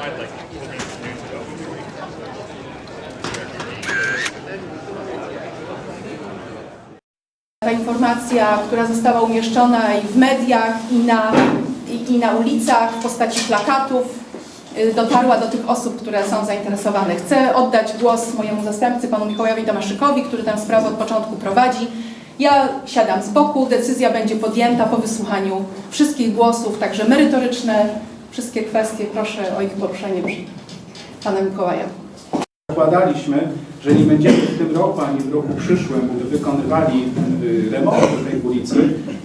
find like four minutes news ago. Ta informacja, która została umieszczona i w mediach, i na, i, i na ulicach w postaci plakatów, y, dotarła do tych osób, które są zainteresowane. Chcę oddać głos mojemu zastępcy, panu Mikołajowi Tomaszykowi, który tę sprawę od początku prowadzi. Ja siadam z boku, decyzja będzie podjęta po wysłuchaniu wszystkich głosów, także merytoryczne, wszystkie kwestie. Proszę o ich poruszenie przed panem Mikołajem. Zakładaliśmy, że nie będziemy w tym roku ani w roku przyszłym wykonywali y, remontu tej ulicy,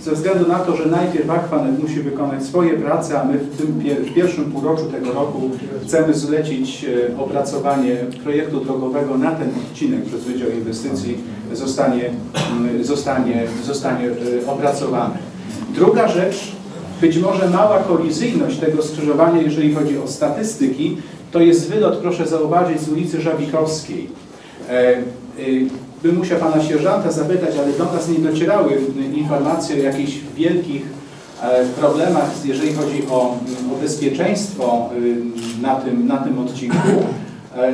ze względu na to, że najpierw Akwanet musi wykonać swoje prace, a my w, tym, w pierwszym półroczu tego roku chcemy zlecić e, opracowanie projektu drogowego na ten odcinek przez Wydział Inwestycji zostanie, mm, zostanie, zostanie opracowany. Druga rzecz, być może mała kolizyjność tego skrzyżowania, jeżeli chodzi o statystyki, to jest wylot, proszę zauważyć, z ulicy Żabikowskiej. E, e, Bym musiał pana sierżanta zapytać, ale do nas nie docierały informacje o jakichś wielkich e, problemach, jeżeli chodzi o, o bezpieczeństwo na tym, na tym odcinku.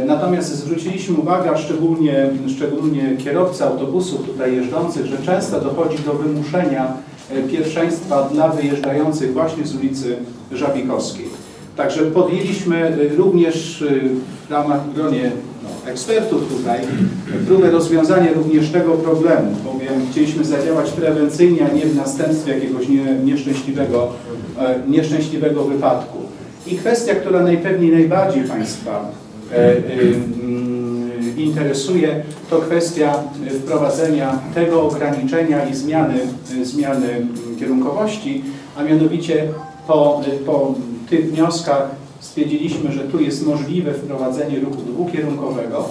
Natomiast zwróciliśmy uwagę, szczególnie, szczególnie kierowcy autobusów tutaj jeżdżących, że często dochodzi do wymuszenia pierwszeństwa dla wyjeżdżających właśnie z ulicy Żabikowskiej. Także podjęliśmy y, również y, w ramach gronie no, ekspertów tutaj próbę rozwiązania również tego problemu, bowiem chcieliśmy zadziałać prewencyjnie, a nie w następstwie jakiegoś nie, nieszczęśliwego, e, nieszczęśliwego wypadku. I kwestia, która najpewniej najbardziej Państwa e, mm, interesuje, to kwestia wprowadzenia tego ograniczenia i zmiany, zmiany kierunkowości, a mianowicie po, po tych wnioskach stwierdziliśmy, że tu jest możliwe wprowadzenie ruchu dwukierunkowego,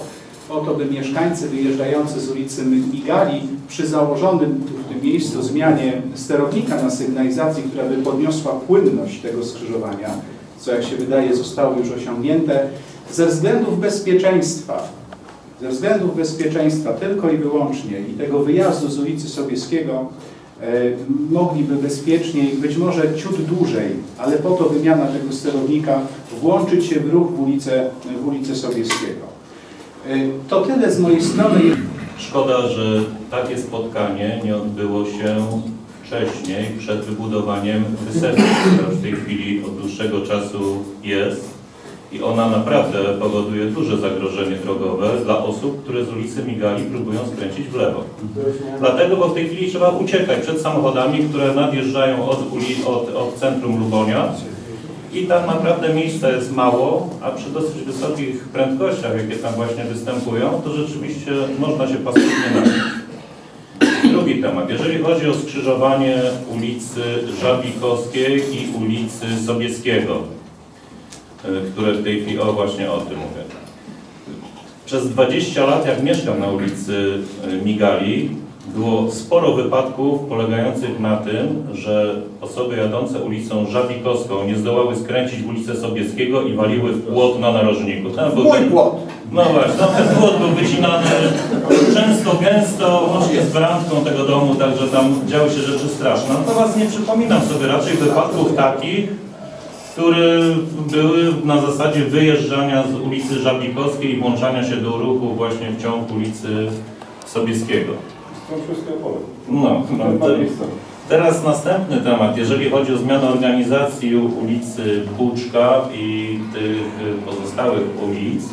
po to, by mieszkańcy wyjeżdżający z ulicy Migali przy założonym w tym miejscu zmianie sterownika na sygnalizacji, która by podniosła płynność tego skrzyżowania, co jak się wydaje zostało już osiągnięte, ze względów bezpieczeństwa, ze względów bezpieczeństwa tylko i wyłącznie i tego wyjazdu z ulicy Sobieskiego e, mogliby bezpieczniej, być może ciut dłużej, ale po to wymiana tego sterownika, włączyć się w ruch w ulicę, w ulicę Sobieskiego. E, To tyle z mojej strony. Szkoda, że takie spotkanie nie odbyło się wcześniej, przed wybudowaniem wysepki, która w tej chwili od dłuższego czasu jest. I ona naprawdę powoduje duże zagrożenie drogowe dla osób, które z ulicy Migali próbują skręcić w lewo. Dlatego, bo w tej chwili trzeba uciekać przed samochodami, które nadjeżdżają od, uli, od, od centrum Lubonia. I tam naprawdę miejsca jest mało, a przy dosyć wysokich prędkościach, jakie tam właśnie występują, to rzeczywiście można się pasywnie napić. Drugi temat. Jeżeli chodzi o skrzyżowanie ulicy Żabikowskiej i ulicy Sobieskiego, które w tej chwili, o właśnie o tym mówię. Przez 20 lat, jak mieszkam na ulicy y, Migali, było sporo wypadków polegających na tym, że osoby jadące ulicą Żabikowską nie zdołały skręcić w ulicę Sobieskiego i waliły w płot na narożniku. Tam był ten, płot. no właśnie, no ten płot był wycinany często, gęsto, łącznie z brandką tego domu, także tam działy się rzeczy straszne. Natomiast nie przypominam sobie raczej wypadków takich, które były na zasadzie wyjeżdżania z ulicy Żabikowskiej i włączania się do ruchu właśnie w ciąg ulicy Sobieskiego. No, no teraz następny temat, jeżeli chodzi o zmianę organizacji ulicy Buczka i tych pozostałych ulic.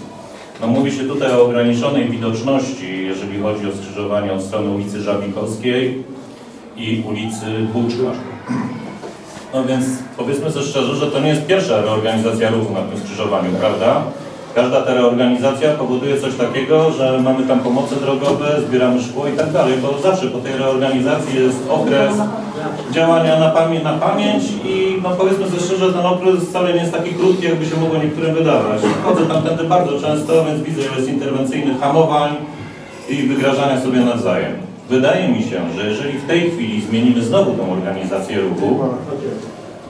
No mówi się tutaj o ograniczonej widoczności, jeżeli chodzi o skrzyżowanie od strony ulicy Żabikowskiej i ulicy Buczka. No więc powiedzmy sobie szczerze, że to nie jest pierwsza reorganizacja ruchu na tym skrzyżowaniu, prawda? Każda ta reorganizacja powoduje coś takiego, że mamy tam pomoce drogowe, zbieramy szkło i tak dalej, bo zawsze po tej reorganizacji jest okres działania na pamięć, na pamięć i no powiedzmy sobie szczerze, ten okres wcale nie jest taki krótki, jakby się mogło niektórym wydawać. Chodzę tamtędy bardzo często, więc widzę, ile jest interwencyjnych hamowań i wygrażania sobie nawzajem. Wydaje mi się, że jeżeli w tej chwili zmienimy znowu tą organizację ruchu,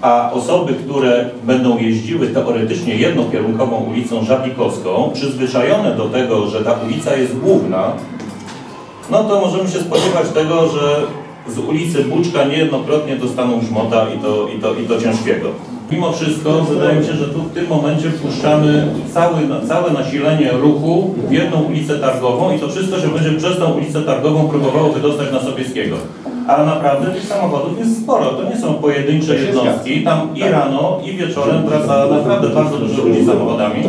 a osoby, które będą jeździły teoretycznie jednokierunkową ulicą Żabikowską, przyzwyczajone do tego, że ta ulica jest główna, no to możemy się spodziewać tego, że z ulicy Buczka niejednokrotnie dostaną żmota i to, i to, i to ciężkiego. Mimo wszystko wydaje mi się, że tu w tym momencie wpuszczamy cały, całe nasilenie ruchu w jedną ulicę targową i to wszystko się będzie przez tą ulicę targową próbowało wydostać na Sobieskiego. A naprawdę tych samochodów jest sporo. To nie są pojedyncze jednostki. Tam i rano, i wieczorem wraca naprawdę bardzo dużo ludzi samochodami.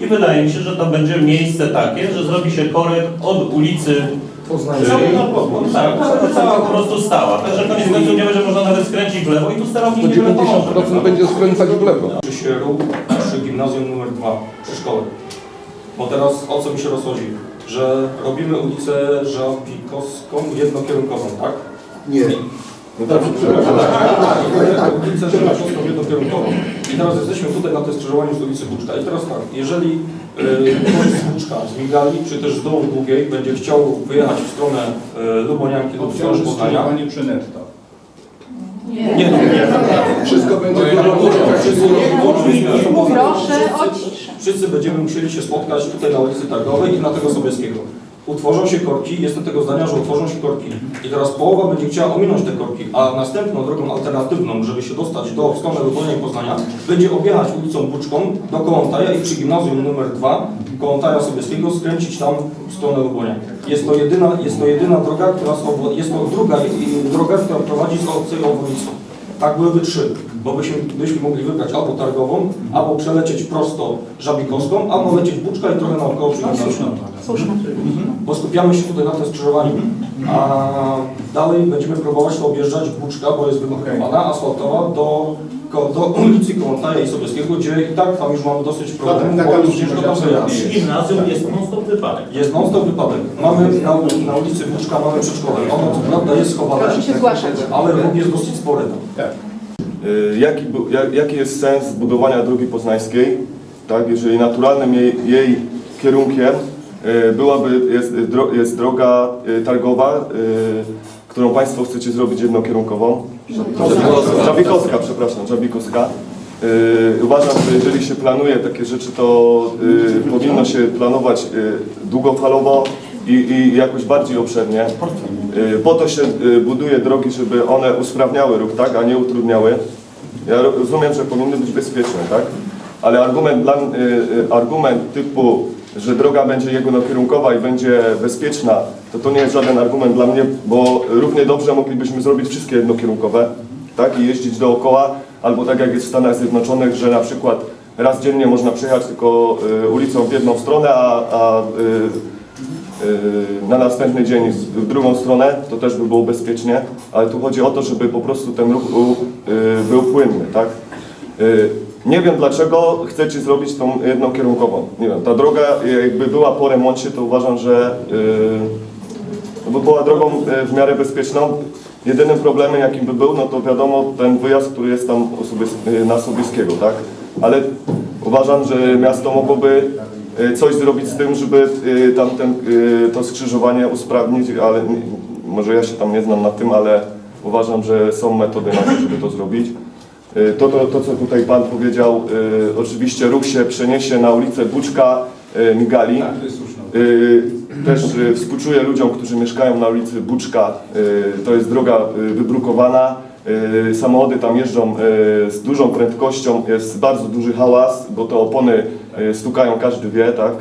I wydaje mi się, że to będzie miejsce takie, że zrobi się korek od ulicy tak, cała, cała po prostu stała. Także koniec końców nie będzie można nawet skręcić w lewo i tu sterownik niewiele pomoże. 90% będzie skręcać w lewo. Kończy się ruch przy gimnazjum numer 2, przy szkole. Bo teraz o co mi się rozchodzi? Że robimy ulicę Żabikowską jednokierunkową, tak? Nie. No dobrze, przepraszam. Tak, ulicę Żabikowską jednokierunkową. I teraz jesteśmy tutaj na tym skrzyżowaniu z ulicy Buczka. I teraz tak, jeżeli y, ktoś z Buczka, z Migali, czy też z Dołu Długiej będzie chciał wyjechać w stronę y, Lubonianki lub Poznania, skrzyżowanie przy netto. Nie. nie, no, nie, Wszystko będzie Wszyscy- Proszę o ciszę. Wszyscy będziemy musieli się spotkać tutaj na ulicy Targowej i na tego Sobieskiego. Utworzą się korki, jestem tego zdania, że utworzą się korki. I teraz połowa będzie chciała ominąć te korki, a następną drogą alternatywną, żeby się dostać do strony Lubonia i Poznania, będzie objechać ulicą Buczką do Kołątaja i przy gimnazjum numer 2 Kołątaja Sobieskiego skręcić tam w stronę Lubonia. Jest to jedyna, jest to jedyna droga, która jest to druga i- droga, która prowadzi z tej obwodnicą. Tak byłyby trzy, bo byśmy, byśmy mogli wybrać albo targową, albo przelecieć prosto Żabikowską, albo lecieć Buczka i trochę naokoło przy gimnazjum. Słuszne. Bo skupiamy się tutaj na tym skrzyżowaniu, a dalej będziemy próbować to objeżdżać Buczka, bo jest wybudowana asfaltowa do, do ulicy Kołątaja i Sobieskiego, gdzie i tak tam już mamy dosyć problemów, taka bo ciężko tam wyjechać. jest. Gimnazjum jest non-stop wypadek. Jest non stop wypadek. Mamy na, na ulicy Buczka mamy przedszkole. Ono co prawda jest schowane, Proszę się zgłaszać. ale ruch jest dosyć spory tam. Y, Jaki, jaki jest sens budowania drogi poznańskiej, tak, jeżeli naturalnym jej, jej kierunkiem y, byłaby, jest, y, jest droga targowa, którą Państwo chcecie zrobić jednokierunkową? Żabikowska, przepraszam, Żabikowska. Y, uważam, że jeżeli się planuje takie rzeczy, to y, powinno się planować y, długofalowo i, i jakoś bardziej obszernie. Y, po to się y, buduje drogi, żeby one usprawniały ruch, tak, a nie utrudniały. Ja ro- rozumiem, że powinny być bezpieczne, tak? Ale argument, dla, y, argument typu, że droga będzie jednokierunkowa i będzie bezpieczna, to to nie jest żaden argument dla mnie, bo równie dobrze moglibyśmy zrobić wszystkie jednokierunkowe, tak? I jeździć dookoła, albo tak jak jest w Stanach Zjednoczonych, że na przykład raz dziennie można przejechać tylko y, ulicą w jedną stronę, a, a y, na następny dzień w drugą stronę, to też by było bezpiecznie, ale tu chodzi o to, żeby po prostu ten ruch u- yy, był płynny, tak? Yy, Nie wiem dlaczego chcecie zrobić tą jedną kierunkową. Nie wiem, ta droga jakby była po remoncie, to uważam, że yy, by była drogą yy, w miarę bezpieczną. Jedynym problemem jakim by był, no to wiadomo ten wyjazd, który jest tam yy, na Sobieskiego, tak? Ale uważam, że miasto mogłoby y, coś zrobić z tym, żeby y, tamten, y, to skrzyżowanie usprawnić, ale może ja się tam nie znam na tym, ale uważam, że są metody na to, żeby to zrobić. Y, To, to, to co tutaj Pan powiedział, y, oczywiście ruch się przeniesie na ulicę Buczka y, Migali. Tak, to jest słuszne. Y, Też y, współczuję ludziom, którzy mieszkają na ulicy Buczka. Y, To jest droga y, wybrukowana. Y, Samochody tam jeżdżą y, z dużą prędkością, jest bardzo duży hałas, bo te opony y, stukają, każdy wie, tak?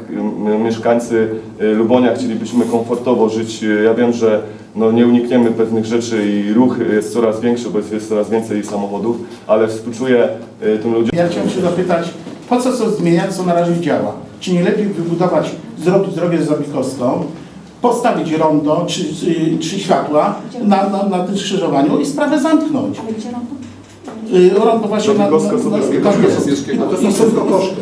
Mieszkańcy Lubonia chcielibyśmy komfortowo żyć. Ja wiem, że no, nie unikniemy pewnych rzeczy i ruch jest coraz większy, bo jest, coraz więcej samochodów, ale współczuję tym ludziom. Ja chciałem się zapytać, po co coś zmieniać, co na razie działa? Czy nie lepiej wybudować, zrobić drogę Zabikowską, postawić rondo czy, czy, czy światła na, na, na tym skrzyżowaniu i sprawę zamknąć? Y, Rondo właśnie na... na, na. Sobieskiego. To są tylko koszty.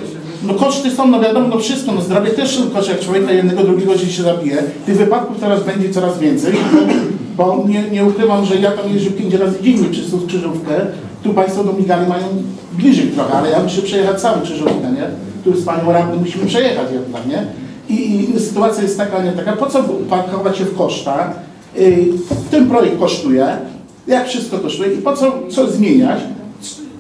No koszty są, no wiadomo, no wszystko, no zdrowie też są koszty, jak człowieka jednego, drugiego się się zabije. Tych wypadków teraz będzie coraz więcej, bo, nie, nie ukrywam, że ja tam jeżdżę pięć razy dziennie przez tą krzyżówkę. Tu Państwo do Migali mają bliżej trochę, ale ja muszę przejechać całą krzyżówkę, nie? Tu z Panią Radnym musimy przejechać jednak, nie? I, sytuacja jest taka, nie taka, po co pakować się w koszta? Yy, ten projekt kosztuje, jak wszystko kosztuje i po co, co zmieniać?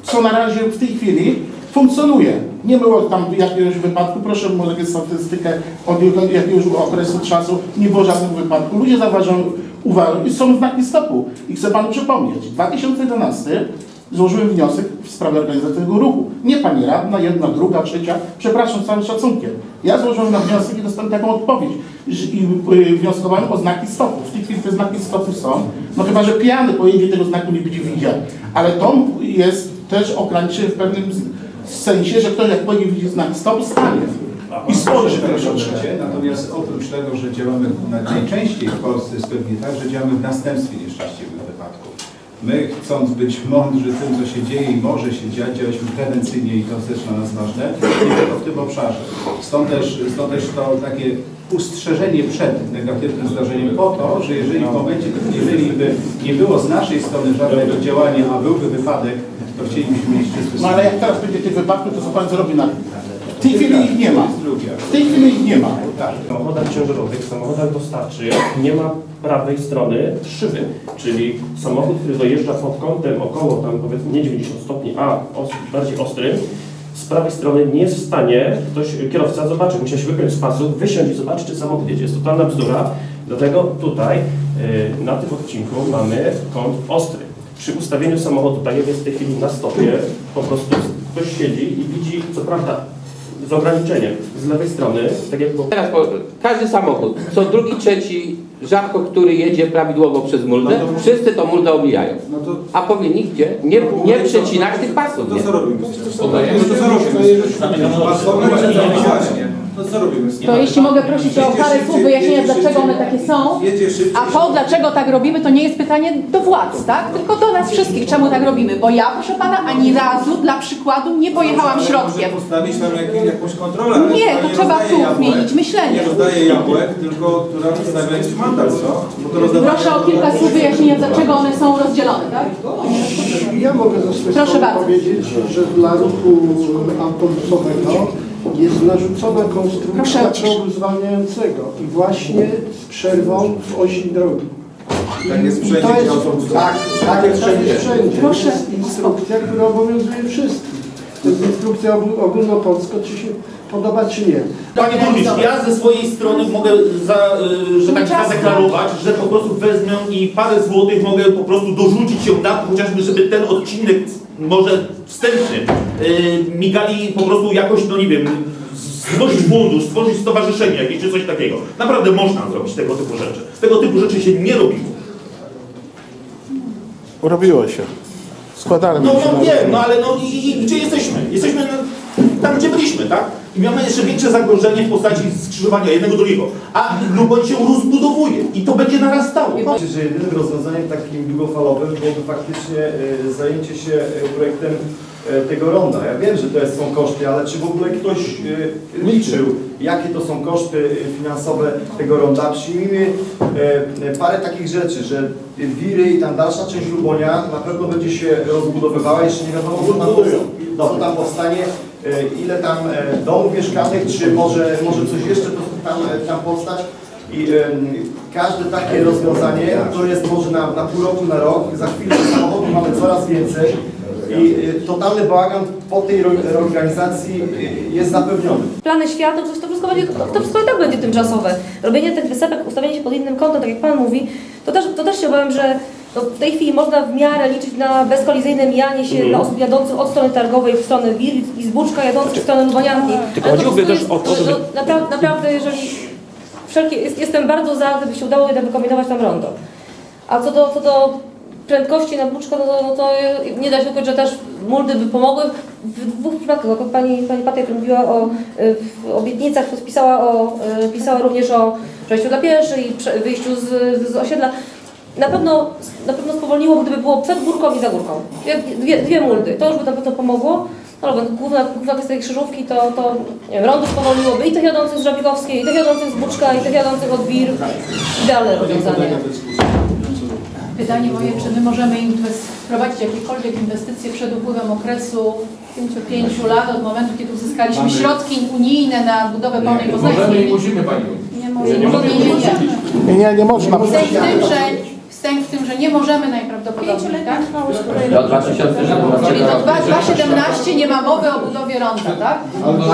co na razie w tej chwili funkcjonuje. Nie było tam jakiegoś wypadku, proszę może statystykę od jakiegoś okresu czasu, nie było żadnego wypadku. Ludzie zauważają uwagę i są znaki stopu. I chcę Panu przypomnieć, 2011 złożyłem wniosek w sprawie organizacji tego ruchu. Nie pani radna, jedna, druga, trzecia. Przepraszam z całym szacunkiem. Ja złożyłem na wniosek i dostałem taką odpowiedź. I y, wnioskowałem o znaki stopu. W tej chwili te znaki stopu są. No chyba, że pijany pojedzie tego znaku nie będzie widział. Ale to jest też ograniczenie w pewnym sensie, że ktoś jak pojedzie widzi znak stopu, stanie. I spojrzy troszeczkę. Natomiast oprócz tego, że działamy na- najczęściej w Polsce jest pewnie tak, że działamy w następstwie nieszczęśliwych wypadków. My chcąc być mądrzy tym, co się dzieje i może się dziać, działaliśmy prewencyjnie i to jest też dla nas ważne, nie tylko w tym obszarze. Stąd też, stąd też to takie ustrzeżenie przed negatywnym zdarzeniem po to, że jeżeli w momencie, jeżeli by nie było z naszej strony żadnego działania, a byłby wypadek, to chcielibyśmy mieć czysty No ale jak teraz będzie tych wypadków, to co pan zrobi na W tej chwili ich nie ma. W tej chwili ich nie ma. W samochodach ciężarowych, w samochodach dostawczych nie ma prawej strony szyby, czyli samochód, który dojeżdża pod kątem około tam powiedzmy nie 90 stopni, a os bardziej ostrym, z prawej strony nie jest w stanie ktoś, kierowca zobaczyć, musiał się wypiąć z pasu, wysiąść i zobaczyć, czy samochód jedzie. Jest totalna bzdura, dlatego tutaj y, na tym odcinku mamy kąt ostry. Przy ustawieniu samochodu, tak jak jest w tej chwili na stopie, po prostu ktoś siedzi i widzi, co prawda z ograniczeniem z lewej strony, tak jak było Teraz po, każdy samochód, co drugi, trzeci, rzadko który jedzie prawidłowo przez muldę, wszyscy tą muldę omijają. A powinni gdzie? Nie, nie przecinać tych pasów. Nie? No co robimy? To jeśli mogę prosić o parę słów wyjaśnienia, dlaczego one takie są. Jedzie szybciej. A to, dlaczego tak robimy, to nie jest pytanie do władz, tak? Tylko do nas wszystkich, czemu tak robimy. Bo ja, proszę pana, ani razu dla przykładu nie pojechałam środkiem. Może postawić tam jak, jakąś kontrolę. ale Nie, to trzeba rozdaje tu jabłek, zmienić myślenie. Nie rozdaje jabłek, tylko która wystawia instrumental, co? Bo to rozdawanie Proszę o kilka słów wyjaśnienia, dlaczego one są rozdzielone, tak? Ja mogę ze swojej Proszę strony bardzo. powiedzieć, że dla ruchu autobusowego jest narzucona konstrukcja Proszę o ciszę. progu zwalniającego i właśnie z przerwą w osi drogi. Tak jest wszędzie, to gdzie tak, tak jest wszędzie. wszędzie. Proszę. To jest instrukcja, która obowiązuje wszystkich. To jest instrukcja ogól- ogólnopolska, czy się podoba, czy nie. Panie burmistrz, ja ze swojej strony mogę, za, y, że tak zadeklarować, że po prostu wezmę i parę złotych mogę po prostu dorzucić się na chociażby, żeby ten odcinek może wstępny y, migali po prostu jakoś, no nie wiem, stworzyć fundusz, stworzyć stowarzyszenie jakieś czy coś takiego. Naprawdę można zrobić tego typu rzeczy. Tego typu rzeczy się nie robiło. Robiło się. Składałem No, no wiem, no ale no i, i gdzie jesteśmy? Jesteśmy tam, gdzie byliśmy, tak? I mamy jeszcze większe zagrożenie w postaci skrzyżowania jednego drugiego. A Luboń się rozbudowuje i to będzie narastało. Myślę, że jedynym rozwiązaniem takim długofalowym byłoby faktycznie e, zajęcie się e, projektem e, tego ronda. Ja wiem, że to jest, są koszty, ale czy w ogóle ktoś liczył, jakie to są koszty finansowe tego ronda? Przyjmijmy parę takich rzeczy, że Wiry i tam dalsza część Lubonia na pewno będzie się rozbudowywała, jeszcze nie wiadomo, co tam, powstanie, ile tam e, domów mieszkalnych, czy może, może coś jeszcze tam, e, tam powstać. I każde takie rozwiązanie to jest może na, na pół roku, na rok, za chwilę samochodów mamy coraz więcej i totalny bałagan po tej reorganizacji jest zapewniony. plany świata, to, wszystko będzie, to wszystko i tak będzie tymczasowe. Robienie tych wysepek, ustawienie się pod innym kątem, tak jak Pan mówi, to też, to też się obawiam, że no, w tej chwili można w miarę liczyć na bezkolizyjne mijanie się dla osób jadących od strony targowej w stronę Wir i z Buczka jadących w stronę Lubanianki. Tylko Ale chodziłoby też o to, żeby- no, naprawdę, naprawdę, jeżeli wszelkie, jest, jestem bardzo za, gdyby się udało jednak wykombinować tam rondo. A co do, co do prędkości na Buczko, no to, no to nie da się ukryć, że też muldy by pomogły. W dwóch przypadkach, jak pani, pani Patia mówiła o y, w obietnicach, to pisała, o, y, pisała również o przejściu dla pieszych i wyjściu z, z osiedla. Na pewno, na pewno spowolniło, gdyby było przed górką i za górką. Dwie, dwie, dwie muldy, to już by na pewno pomogło. No ale główna, główna kwestia tej krzyżówki to, to nie wiem, rondo spowolniłoby i tych jadących z Żabikowskiej, i tych jadących z Buczka, i tych jadących od Wir. Idealne rozwiązanie. Pytanie moje, czy my możemy wprowadzić jakiekolwiek inwestycje przed upływem okresu 5 lat od momentu, kiedy uzyskaliśmy środki unijne na budowę pełnej poznańskiej? musimy Pani. Nie możemy. Nie, nie, nie. Nie, nie, nie można. Wstęp w tym, że, wstęp w tym, że nie możemy najprawdopodobniej, tak? Do 2017 Czyli do 2017 nie ma mowy o budowie ronda, tak?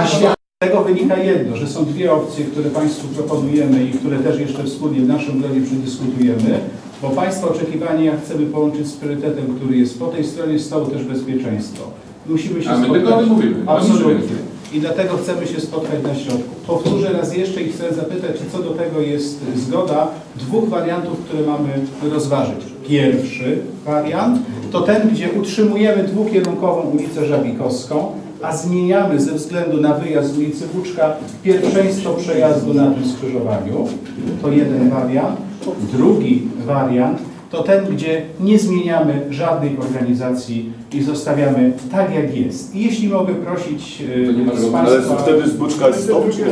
Z tego wynika jedno, że są dwie opcje, które Państwu proponujemy i które też jeszcze wspólnie w naszym gronie przedyskutujemy, bo Państwa oczekiwania chcemy połączyć z priorytetem, który jest po tej stronie stołu też bezpieczeństwo. Musimy się A my spotkać. tylko o tym mówimy. Absolutnie. I dlatego chcemy się spotkać na środku. Powtórzę raz jeszcze i chcę zapytać, czy co do tego jest zgoda dwóch wariantów, które mamy rozważyć. Pierwszy wariant to ten, gdzie utrzymujemy dwukierunkową ulicę Żabikowską, a zmieniamy ze względu na wyjazd z ulicy Włóczka pierwszeństwo przejazdu na tym skrzyżowaniu. To jeden wariant. Drugi wariant to ten, gdzie nie zmieniamy żadnej organizacji i zostawiamy tak, jak jest. I jeśli mogę prosić e, z Ale Państwa... wtedy z Buczka jest stop, czy nie?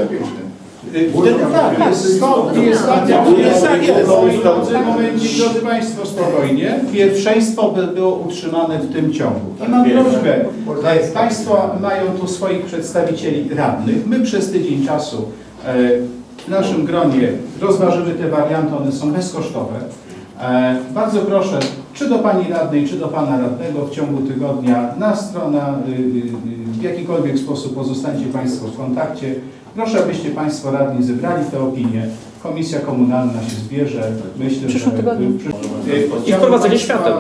Y, Wtedy tak, jest stop, jest tak, jest tak, jest. Moi drodzy, momencik, drodzy Państwo, spokojnie. Pierwszeństwo by było utrzymane w tym ciągu. I mam prośbę, e, Państwo mają tu swoich przedstawicieli radnych. My przez tydzień czasu e, w naszym gronie rozważymy te warianty, one są bezkosztowe. E, Bardzo proszę, czy do Pani Radnej, czy do Pana Radnego w ciągu tygodnia na stronę, y, y, y, w jakikolwiek sposób pozostańcie Państwo w kontakcie. Proszę, abyście Państwo radni zebrali te opinie. Komisja komunalna się zbierze. Myślę, że... tygodniu. I wprowadzenie świateł.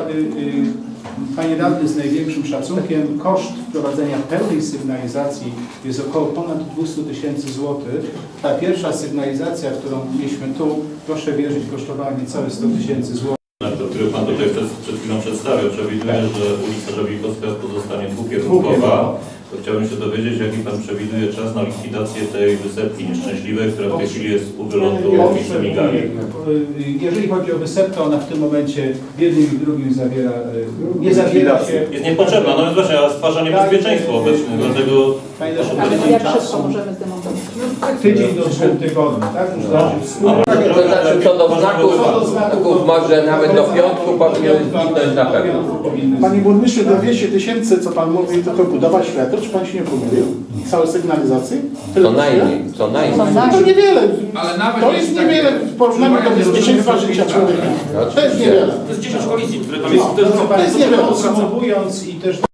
Panie Radny, z największym szacunkiem koszt wprowadzenia pełnej sygnalizacji jest około ponad 200 tysięcy złotych. Ta pierwsza sygnalizacja, którą mieliśmy tu, proszę wierzyć, kosztowała niecałe 100 tysięcy złotych. który Pan tutaj przed, przed chwilą przedstawiał, przewiduje, że ulica Żabikowska pozostanie Dwukierunkowa. To chciałbym się dowiedzieć, jaki Pan przewiduje czas na likwidację tej wysepki nieszczęśliwej, która w tej chwili jest u wylotu ulicy Migali. Jeżeli chodzi o wysepkę, ona w tym momencie w jednym i w drugim zawiera, y, nie zawiera się... Jest niepotrzebna, no jest właśnie, a stwarza niebezpieczeństwo obecnie, dlatego Panie Ale tydzień jak szybko możemy zdemontować? Tydzień do dwóch tygodni, tak? Już znaczy wspólnie. To znaczy co do znaków, znaków może nawet do piątku powinien zniknąć na pewno. Panie burmistrzu, do 200 tysięcy, co pan mówi, to to budowa światła, czy pan się nie pomylił? Całe sygnalizacji? Co najmniej, co najmniej. To niewiele. To jest niewiele w porównaniu do bezpieczeństwa życia człowieka. To jest niewiele. To jest 10 kolizji, które tam Drodzy To jest niewiele. podsumowując i też